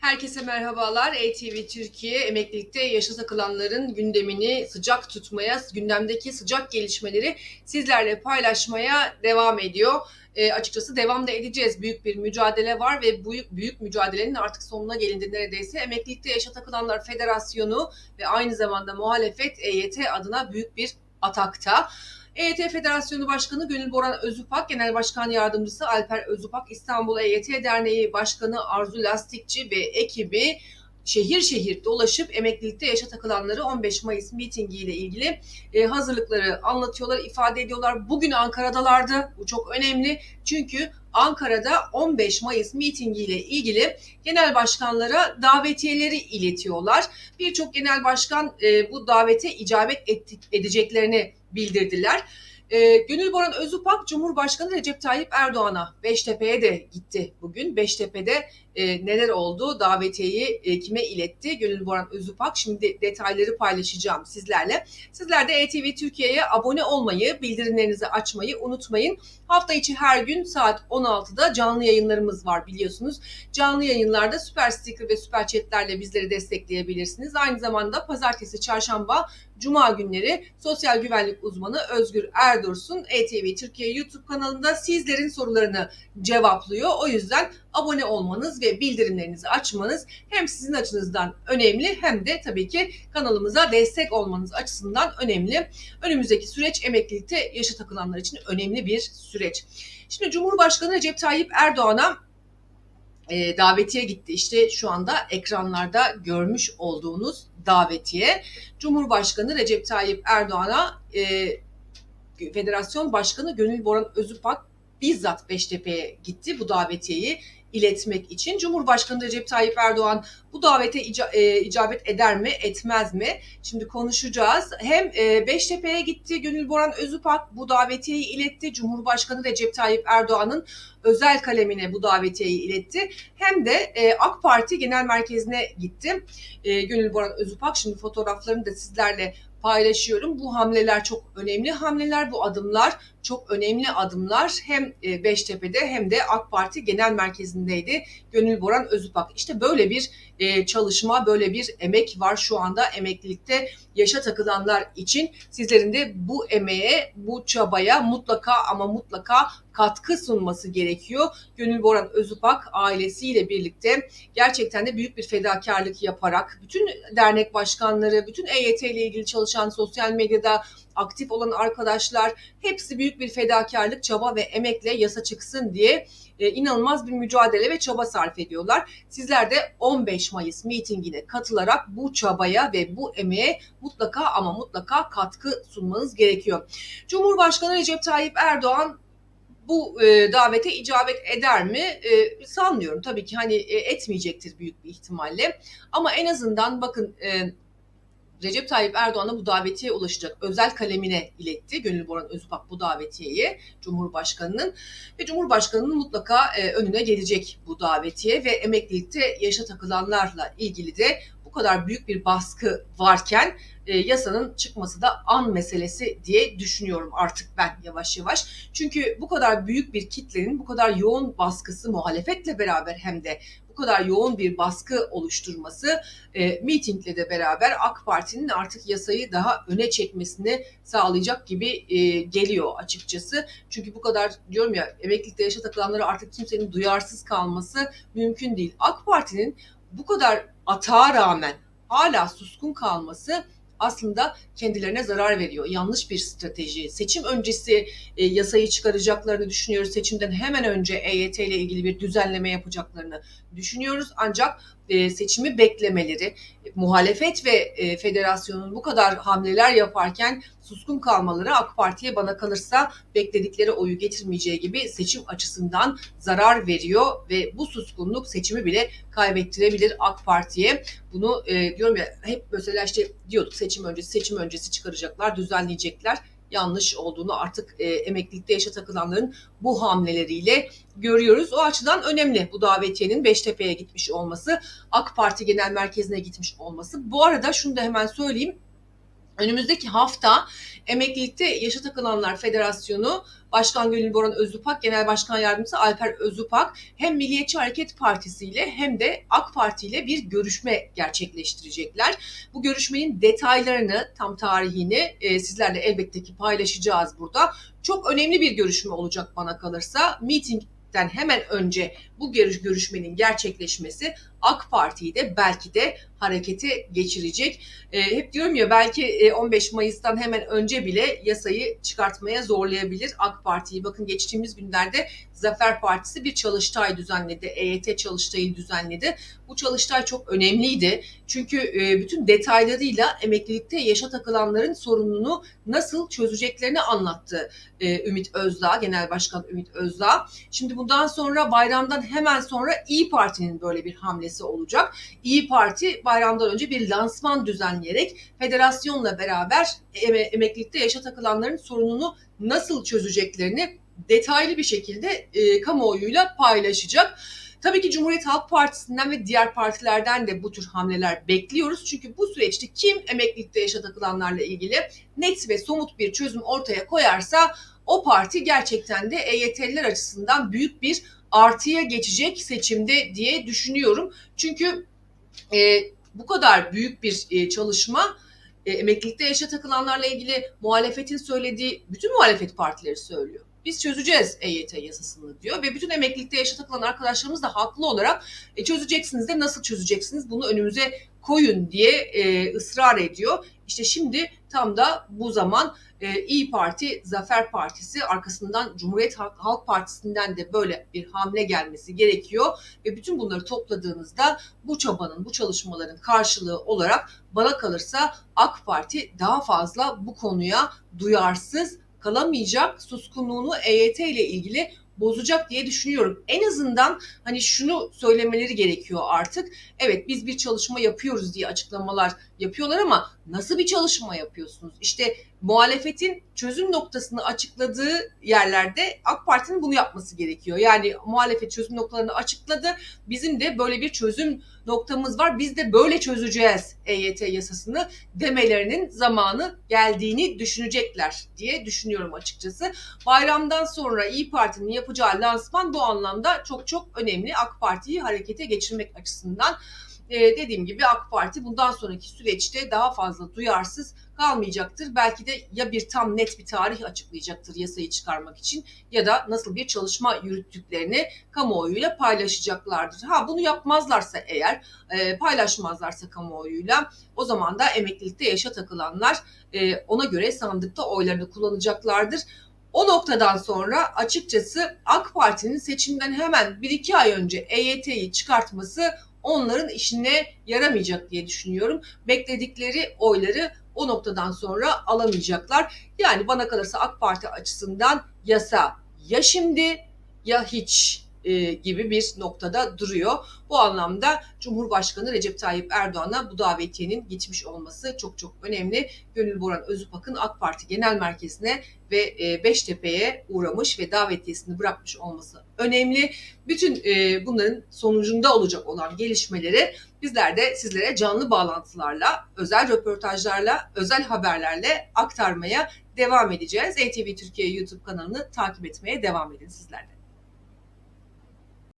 Herkese merhabalar. ATV Türkiye emeklilikte yaşa takılanların gündemini sıcak tutmaya, gündemdeki sıcak gelişmeleri sizlerle paylaşmaya devam ediyor. E, açıkçası devam da edeceğiz. Büyük bir mücadele var ve bu büyük mücadelenin artık sonuna gelindi neredeyse. Emeklilikte Yaşa Takılanlar Federasyonu ve aynı zamanda muhalefet EYT adına büyük bir atakta. EYT Federasyonu Başkanı Gönül Boran Özüpak, Genel Başkan Yardımcısı Alper Özüpak, İstanbul EYT Derneği Başkanı Arzu Lastikçi ve ekibi şehir şehir dolaşıp emeklilikte yaşa takılanları 15 Mayıs mitingi ile ilgili e, hazırlıkları anlatıyorlar, ifade ediyorlar. Bugün Ankara'dalardı. Bu çok önemli. Çünkü Ankara'da 15 Mayıs mitingi ile ilgili genel başkanlara davetiyeleri iletiyorlar. Birçok genel başkan e, bu davete icabet ettik, edeceklerini bildirdiler. E, Gönül Boran Özüpak Cumhurbaşkanı Recep Tayyip Erdoğan'a Beştepe'ye de gitti bugün. Beştepe'de e, neler oldu, davetiyeyi e, kime iletti Gönül Boran Özüpak. Şimdi detayları paylaşacağım sizlerle. Sizler de ETV Türkiye'ye abone olmayı, bildirimlerinizi açmayı unutmayın. Hafta içi her gün saat 16'da canlı yayınlarımız var biliyorsunuz. Canlı yayınlarda süper sticker ve süper chatlerle bizleri destekleyebilirsiniz. Aynı zamanda pazartesi, çarşamba, cuma günleri sosyal güvenlik uzmanı Özgür Erdursun ETV Türkiye YouTube kanalında sizlerin sorularını cevaplıyor. O yüzden abone olmanız ve bildirimlerinizi açmanız hem sizin açınızdan önemli hem de tabii ki kanalımıza destek olmanız açısından önemli. Önümüzdeki süreç emeklilikte yaşa takılanlar için önemli bir süreç. Şimdi Cumhurbaşkanı Recep Tayyip Erdoğan'a e, davetiye gitti. İşte şu anda ekranlarda görmüş olduğunuz davetiye. Cumhurbaşkanı Recep Tayyip Erdoğan'a e, Federasyon Başkanı Gönül Boran Özüpak bizzat Beştepe'ye gitti bu davetiyeyi iletmek için. Cumhurbaşkanı Recep Tayyip Erdoğan bu davete ica, e, icabet eder mi, etmez mi? Şimdi konuşacağız. Hem e, Beştepe'ye gitti Gönül Boran Özüpak bu davetiyeyi iletti. Cumhurbaşkanı Recep Tayyip Erdoğan'ın özel kalemine bu davetiyeyi iletti. Hem de e, AK Parti Genel Merkezi'ne gitti. E, Gönül Boran Özüpak şimdi fotoğraflarını da sizlerle paylaşıyorum. Bu hamleler çok önemli hamleler, bu adımlar çok önemli adımlar. Hem e, Beştepe'de hem de AK Parti Genel Merkezi'ndeydi Gönül Boran Özüpak. İşte böyle bir e, çalışma, böyle bir emek var şu anda emeklilikte yaşa takılanlar için. Sizlerin de bu emeğe, bu çabaya mutlaka ama mutlaka katkı sunması gerekiyor. Gönül Boran Özüpak ailesiyle birlikte gerçekten de büyük bir fedakarlık yaparak bütün dernek başkanları, bütün EYT ile ilgili çalışan sosyal medyada aktif olan arkadaşlar hepsi büyük bir fedakarlık, çaba ve emekle yasa çıksın diye e, inanılmaz bir mücadele ve çaba sarf ediyorlar. Sizler de 15 Mayıs mitingine katılarak bu çabaya ve bu emeğe mutlaka ama mutlaka katkı sunmanız gerekiyor. Cumhurbaşkanı Recep Tayyip Erdoğan bu e, davete icabet eder mi? E, sanmıyorum. Tabii ki hani e, etmeyecektir büyük bir ihtimalle. Ama en azından bakın e, Recep Tayyip Erdoğan'a bu davetiye ulaşacak özel kalemine iletti. Gönül Boran Özpak bu davetiyeyi Cumhurbaşkanı'nın ve Cumhurbaşkanı'nın mutlaka e, önüne gelecek bu davetiye ve emeklilikte yaşa takılanlarla ilgili de bu kadar büyük bir baskı varken e, yasanın çıkması da an meselesi diye düşünüyorum artık ben yavaş yavaş. Çünkü bu kadar büyük bir kitlenin bu kadar yoğun baskısı muhalefetle beraber hem de kadar yoğun bir baskı oluşturması e, mitingle de beraber AK Parti'nin artık yasayı daha öne çekmesini sağlayacak gibi e, geliyor açıkçası. Çünkü bu kadar diyorum ya emeklilikte yaşa takılanlara artık kimsenin duyarsız kalması mümkün değil. AK Parti'nin bu kadar atağa rağmen hala suskun kalması aslında kendilerine zarar veriyor. Yanlış bir strateji. Seçim öncesi e, yasayı çıkaracaklarını düşünüyoruz. Seçimden hemen önce EYT ile ilgili bir düzenleme yapacaklarını düşünüyoruz. Ancak e, seçimi beklemeleri, muhalefet ve e, federasyonun bu kadar hamleler yaparken suskun kalmaları AK Parti'ye bana kalırsa bekledikleri oyu getirmeyeceği gibi seçim açısından zarar veriyor ve bu suskunluk seçimi bile kaybettirebilir AK Parti'ye. Bunu e, diyorum ya hep mesela işte diyorduk seçim öncesi seçim öncesi çıkaracaklar, düzenleyecekler yanlış olduğunu artık e, emeklilikte yaşa takılanların bu hamleleriyle görüyoruz. O açıdan önemli bu davetiyenin Beştepe'ye gitmiş olması, AK Parti Genel Merkezi'ne gitmiş olması. Bu arada şunu da hemen söyleyeyim. Önümüzdeki hafta Emeklilikte Yaşa Takılanlar Federasyonu Başkan Gönül Boran Özüpak, Genel Başkan Yardımcısı Alper Özüpak hem Milliyetçi Hareket Partisi ile hem de AK Parti ile bir görüşme gerçekleştirecekler. Bu görüşmenin detaylarını, tam tarihini e, sizlerle elbette ki paylaşacağız burada. Çok önemli bir görüşme olacak bana kalırsa. Meetingden hemen önce bu görüş görüşmenin gerçekleşmesi AK Parti'yi de belki de harekete geçirecek. E, hep diyorum ya belki e, 15 Mayıs'tan hemen önce bile yasayı çıkartmaya zorlayabilir AK Parti'yi. Bakın geçtiğimiz günlerde Zafer Partisi bir çalıştay düzenledi. EYT çalıştayı düzenledi. Bu çalıştay çok önemliydi. Çünkü e, bütün detaylarıyla emeklilikte yaşa takılanların sorununu nasıl çözeceklerini anlattı e, Ümit Özdağ, Genel Başkan Ümit Özdağ. Şimdi bundan sonra bayramdan hemen sonra İyi Parti'nin böyle bir hamlesi olacak. İyi Parti bayramdan önce bir lansman düzenleyerek federasyonla beraber em- emeklilikte yaşa takılanların sorununu nasıl çözeceklerini detaylı bir şekilde e, kamuoyuyla paylaşacak. Tabii ki Cumhuriyet Halk Partisi'nden ve diğer partilerden de bu tür hamleler bekliyoruz. Çünkü bu süreçte kim emeklilikte yaşa takılanlarla ilgili net ve somut bir çözüm ortaya koyarsa o parti gerçekten de EYT'liler açısından büyük bir artıya geçecek seçimde diye düşünüyorum. Çünkü e, bu kadar büyük bir e, çalışma e, emeklilikte yaşa takılanlarla ilgili muhalefetin söylediği bütün muhalefet partileri söylüyor. Biz çözeceğiz EYT yasasını diyor. Ve bütün emeklilikte yaşa takılan arkadaşlarımız da haklı olarak e, çözeceksiniz de nasıl çözeceksiniz? Bunu önümüze koyun diye e, ısrar ediyor. İşte şimdi tam da bu zaman e, İyi Parti, Zafer Partisi arkasından Cumhuriyet Halk, Partisi'nden de böyle bir hamle gelmesi gerekiyor. Ve bütün bunları topladığınızda bu çabanın, bu çalışmaların karşılığı olarak bana kalırsa AK Parti daha fazla bu konuya duyarsız kalamayacak, suskunluğunu EYT ile ilgili bozacak diye düşünüyorum. En azından hani şunu söylemeleri gerekiyor artık. Evet biz bir çalışma yapıyoruz diye açıklamalar yapıyorlar ama nasıl bir çalışma yapıyorsunuz? İşte muhalefetin çözüm noktasını açıkladığı yerlerde AK Parti'nin bunu yapması gerekiyor. Yani muhalefet çözüm noktalarını açıkladı. Bizim de böyle bir çözüm noktamız var. Biz de böyle çözeceğiz EYT yasasını demelerinin zamanı geldiğini düşünecekler diye düşünüyorum açıkçası. Bayramdan sonra İyi Parti'nin yapacağı lansman bu anlamda çok çok önemli. AK Parti'yi harekete geçirmek açısından ee, dediğim gibi AK Parti bundan sonraki süreçte daha fazla duyarsız kalmayacaktır. Belki de ya bir tam net bir tarih açıklayacaktır yasayı çıkarmak için ya da nasıl bir çalışma yürüttüklerini kamuoyuyla paylaşacaklardır. Ha bunu yapmazlarsa eğer e, paylaşmazlarsa kamuoyuyla o zaman da emeklilikte yaşa takılanlar e, ona göre sandıkta oylarını kullanacaklardır. O noktadan sonra açıkçası AK Parti'nin seçimden hemen 1-2 ay önce EYT'yi çıkartması onların işine yaramayacak diye düşünüyorum. Bekledikleri oyları o noktadan sonra alamayacaklar. Yani bana kalırsa AK Parti açısından yasa ya şimdi ya hiç e, gibi bir noktada duruyor. Bu anlamda Cumhurbaşkanı Recep Tayyip Erdoğan'a bu davetiyenin gitmiş olması çok çok önemli. Gönül Boran Özüpak'ın AK Parti Genel Merkezi'ne ve e, Beştepe'ye uğramış ve davetiyesini bırakmış olması önemli. Bütün e, bunların sonucunda olacak olan gelişmeleri bizler de sizlere canlı bağlantılarla, özel röportajlarla, özel haberlerle aktarmaya devam edeceğiz. ATV Türkiye YouTube kanalını takip etmeye devam edin sizler de.